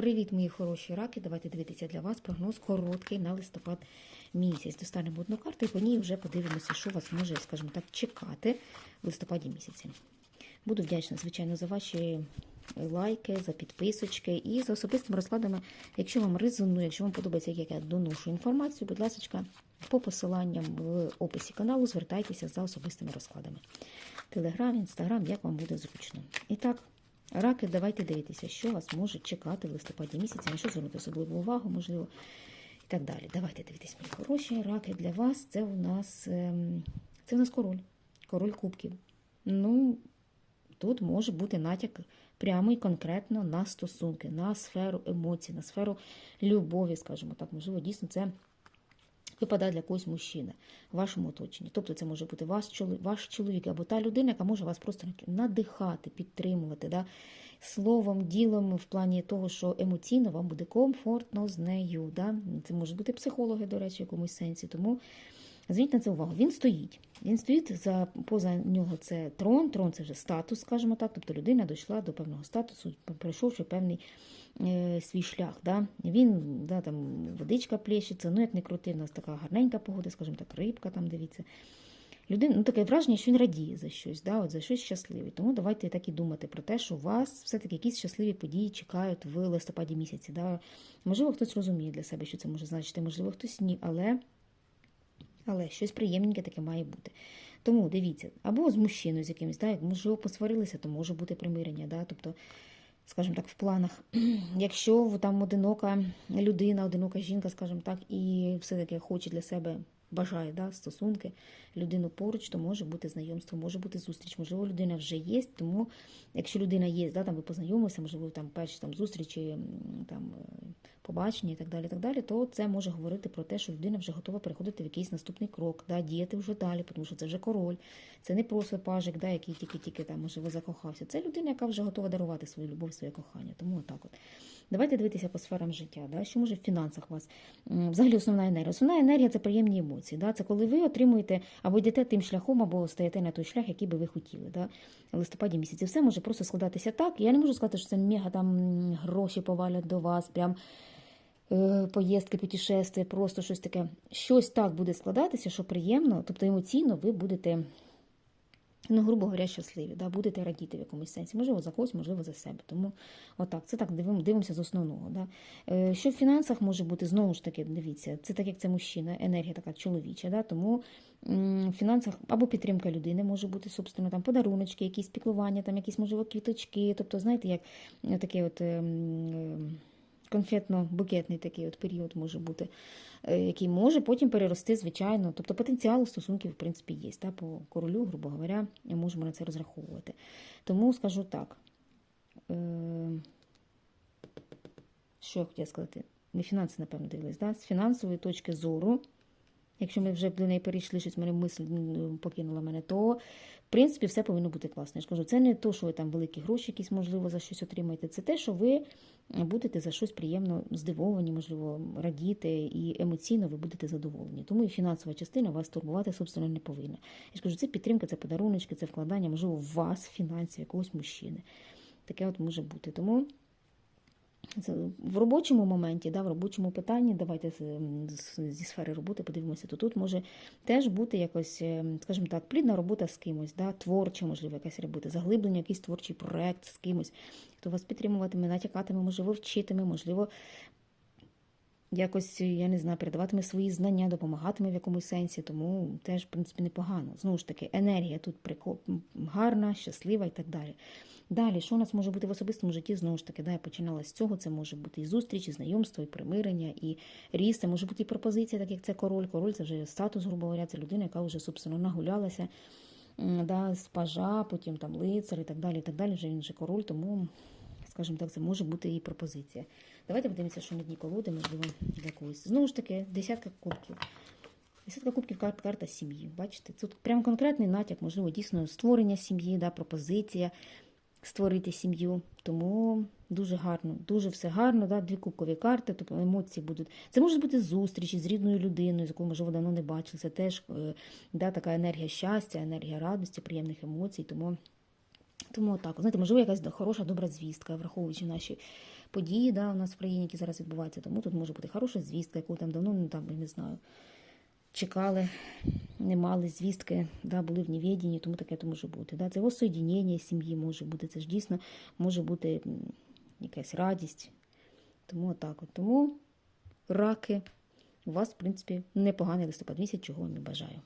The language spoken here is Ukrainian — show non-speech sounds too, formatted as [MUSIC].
Привіт, мої хороші раки. Давайте дивитися для вас прогноз короткий на листопад місяць. Достанемо одну карту і по ній вже подивимося, що вас може, скажімо так, чекати в листопаді місяці. Буду вдячна, звичайно, за ваші лайки, за підписочки і за особистими розкладами. Якщо вам резонує, якщо вам подобається, як я доношу інформацію, будь ласка, по посиланням в описі каналу звертайтеся за особистими розкладами. Телеграм, інстаграм, як вам буде зручно. І так, раки, давайте дивитися, що вас може чекати в листопаді місяці, на що звернути особливу увагу, можливо, і так далі. Давайте дивитись, мої хороші. Раки для вас це у нас ем, це у нас король, король кубків. Ну, тут може бути натяк прямо і конкретно на стосунки, на сферу емоцій, на сферу любові, скажімо так. Можливо, дійсно це випадає для когось мужчини в вашому оточенні. Тобто це може бути ваш чоловік або та людина, яка може вас просто надихати, підтримувати. Да? Словом, ділом в плані того, що емоційно вам буде комфортно з нею. Да? Це можуть бути психологи, до речі, в якомусь сенсі. Тому зверніть на це увагу. Він стоїть. Він стоїть за поза нього це трон. Трон це вже статус, скажімо так. Тобто людина дійшла до певного статусу, пройшовши певний е, свій шлях. Да? Він да, там водичка плещеться, ну як не крути, в нас така гарненька погода, скажімо так, рибка там дивіться. Людина, ну таке враження, що він радіє за щось, да, от за щось щасливе. Тому давайте так і думати про те, що вас все-таки якісь щасливі події чекають в листопаді місяці. Да. Можливо, хтось розуміє для себе, що це може значити, можливо, хтось ні, але, але щось приємненьке таке має бути. Тому дивіться, або з мужчиною з якимось, да, як можливо, посварилися, то може бути примирення. Да, тобто, скажімо так, в планах. [CLEARS THROAT] Якщо там одинока людина, одинока жінка, скажімо так, і все-таки хоче для себе бажає да, стосунки, людину поруч, то може бути знайомство, може бути зустріч. Можливо, людина вже є, тому якщо людина є, да, там ви познайомилися, можливо, там перші там, зустрічі, там, побачення і так далі, так далі, то це може говорити про те, що людина вже готова переходити в якийсь наступний крок, да, діяти вже далі, тому що це вже король, це не просто пажик, да, який тільки-тільки там, можливо, закохався. Це людина, яка вже готова дарувати свою любов, своє кохання. Тому отак от. Давайте дивитися по сферам життя, да? що може в фінансах вас. Взагалі основна енергія. Основна енергія це приємні емоції. Да? Це коли ви отримуєте або йдете тим шляхом, або стаєте на той шлях, який би ви хотіли. Да? В листопаді місяці все може просто складатися так. Я не можу сказати, що це мега там гроші повалять до вас, прям е, поїздки, путешествия, просто щось таке. Щось так буде складатися, що приємно, тобто емоційно ви будете ну, грубо говоря, щасливі, да, будете радіти в якомусь сенсі. Можливо, за когось, можливо, за себе. Тому отак, це так дивимо, дивимося з основного. Да. Е, Що в фінансах може бути, знову ж таки, дивіться, це так як це мужчина, енергія така чоловіча. Да, Тому в фінансах або підтримка людини може бути, собственно, там подаруночки, якісь піклування, там якісь, можливо, квіточки. Тобто, знаєте, як е, таке от. ем, ем, конфетно-букетний такий от період може бути, е, який може потім перерости, звичайно. Тобто потенціал стосунків, в принципі, є. Та, по королю, грубо говоря, можемо на це розраховувати. Тому скажу так. Е, Що я хотіла сказати? Не фінанси, напевно, дивились. Да? З фінансової точки зору, якщо ми вже до неї перейшли, щось мене мисль покинула мене, то в принципі все повинно бути класно. Я ж кажу, це не то, що ви там великі гроші, якісь, можливо, за щось отримаєте. Це те, що ви будете за щось приємно здивовані, можливо, радіти, і емоційно ви будете задоволені. Тому і фінансова частина вас турбувати, собственно, не повинна. Я ж кажу, це підтримка, це подаруночки, це вкладання, можливо, в вас, фінансів, якогось мужчини. Таке от може бути. Тому. В робочому моменті, да, в робочому питанні, давайте зі сфери роботи подивимося, то тут може теж бути якось, скажімо так, плідна робота з кимось, да, творча, можливо, якась робота, заглиблення, якийсь творчий проект з кимось, хто вас підтримуватиме, натякатиме, можливо, вчитиме, можливо, якось, я не знаю, передаватиме свої знання, допомагатиме в якомусь сенсі, тому теж, в принципі, непогано. Знову ж таки, енергія тут гарна, щаслива і так далі. Далі, що у нас може бути в особистому житті? Знову ж таки, да, я починала з цього. Це може бути і зустріч, і знайомство, і примирення, і ріст, це може бути і пропозиція, так як це король. Король це вже статус, грубо говоря, це людина, яка вже, собственно, нагулялася да, з пажа, потім там лицар і так далі. і так далі. Вже він вже король, тому, скажімо так, це може бути і пропозиція. Давайте подивимося, що на дні колоди, можливо, для когось. Знову ж таки, десятка кубків. Десятка кубків карта, карта сім'ї. Бачите, тут прям конкретний натяк, можливо, дійсно створення сім'ї, да, пропозиція створити сім'ю. Тому дуже гарно, дуже все гарно. Да? Дві кубкові карти, тобто емоції будуть. Це може бути зустрічі з рідною людиною, з якою, можливо, давно не бачили. Це теж да, така енергія щастя, енергія радості, приємних емоцій. Тому тому так, знаєте, можливо, якась хороша, добра звістка, враховуючи наші події да, у нас в країні, які зараз відбуваються. Тому тут може бути хороша звістка, яку там давно ну, там, не знаю. Чекали, не мали звістки, да, були в невіденні, тому таке то може бути. Да. Це воссоєдінення сім'ї може бути. Це ж дійсно може бути якась радість. Тому отак от. Тому раки, у вас, в принципі, непоганий листопад місяць, чого вам і бажаю.